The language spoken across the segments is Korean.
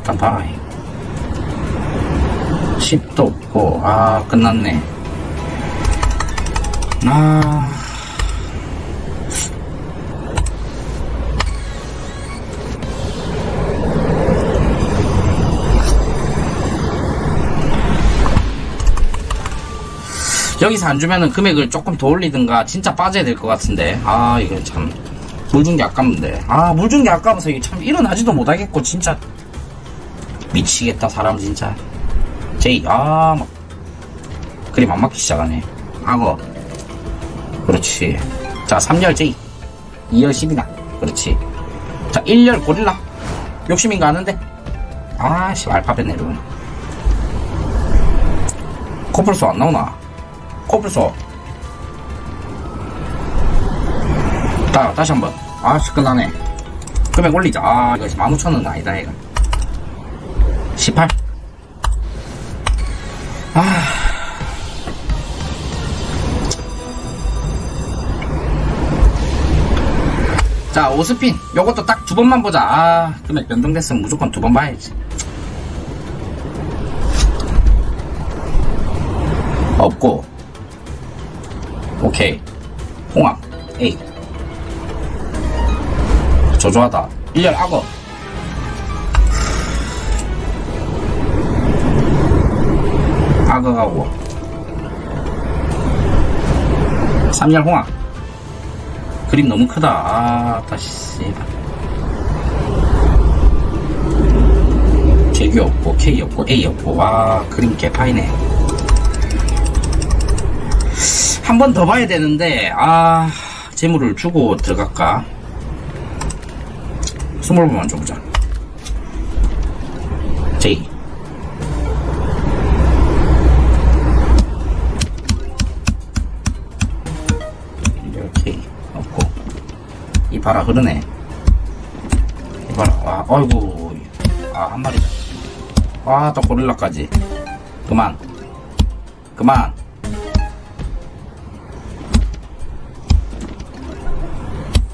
봐. 10도 없고, 아, 끝났네. 아. 여기서 안 주면은 금액을 조금 더 올리든가 진짜 빠져야 될 것 같은데 아 이거 참 물 준 게 아깝는데 아 물 준 게 아까워서 이게 참 일어나지도 못하겠고 진짜 미치겠다 사람 진짜. 제이 아막. 그림 안 맞기 시작하네. 악어. 그렇지. 자 3열 제이. 2열 10이나 그렇지. 자 1열 고릴라. 욕심인가 하는데. 아씨 알파벳 내려오네 코뿔소 안 나오나? 코뿔소. 자 다시 한번. 아 시끄나네. 금액 올리자. 아 이거 15,000원 아니다 이거 18 아. 자, 오스핀. 요것도 딱 두 번만 보자. 아, 금액 변동됐으면 무조건 두 번 봐야지. 없고. 오케이. 홍합. 에이. 저조하다. 1열 악어. 악어가고. 3열 홍합. 그림 너무 크다. 아, 다시. 제규 없고, K 없고, A 없고, 와, 그림 개파이네. 한 번 더 봐야 되는데, 아, 재물을 주고 들어갈까? 스몰 번만 줘보자. J. 이 바라 흐르네. 이 바라. 와 어이구. 아한 마리다. 와또 고릴라까지. 그만. 그만.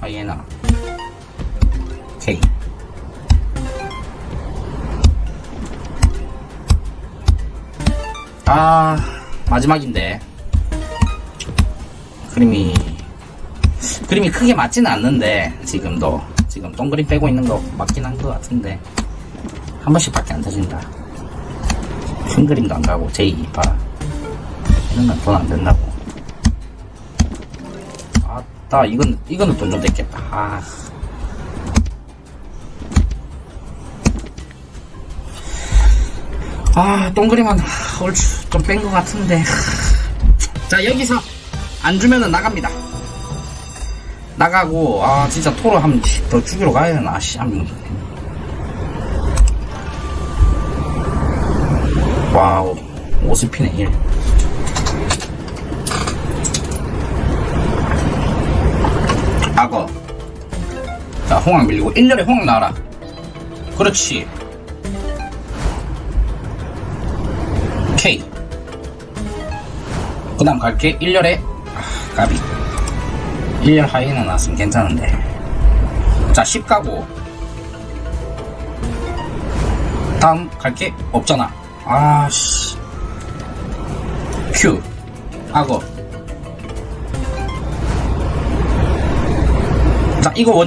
하이에나 K 아 마지막인데. 그림이 그림이 크게 맞지는 않는데 지금도 지금 동그림 빼고 있는 거 맞긴 한 것 같은데 한 번씩밖에 안 터진다. 큰 그림도 안 가고 제2 봐 이러면 돈 안 된다고. 아따 이건 이거는 돈 좀 됐겠다. 아. 아, 동그리만 얼추 좀 뺀 것 같은데. 자, 여기서 안 주면은 나갑니다. 나가고, 아, 진짜 토로 한더 죽이러 가야 되나, 씨. 한... 와우, 오스피네, 1. 악어. 자, 홍학 밀리고, 1년에 홍학 나와라. 그렇지. K. 그 다음 갈게. 1열에, 아, 까비. 1열 하이는 나왔으면 괜찮은데. 자, 10 가고. 다음 갈 게. 없잖아. 아, 씨. Q. 악어. 자, 이거 원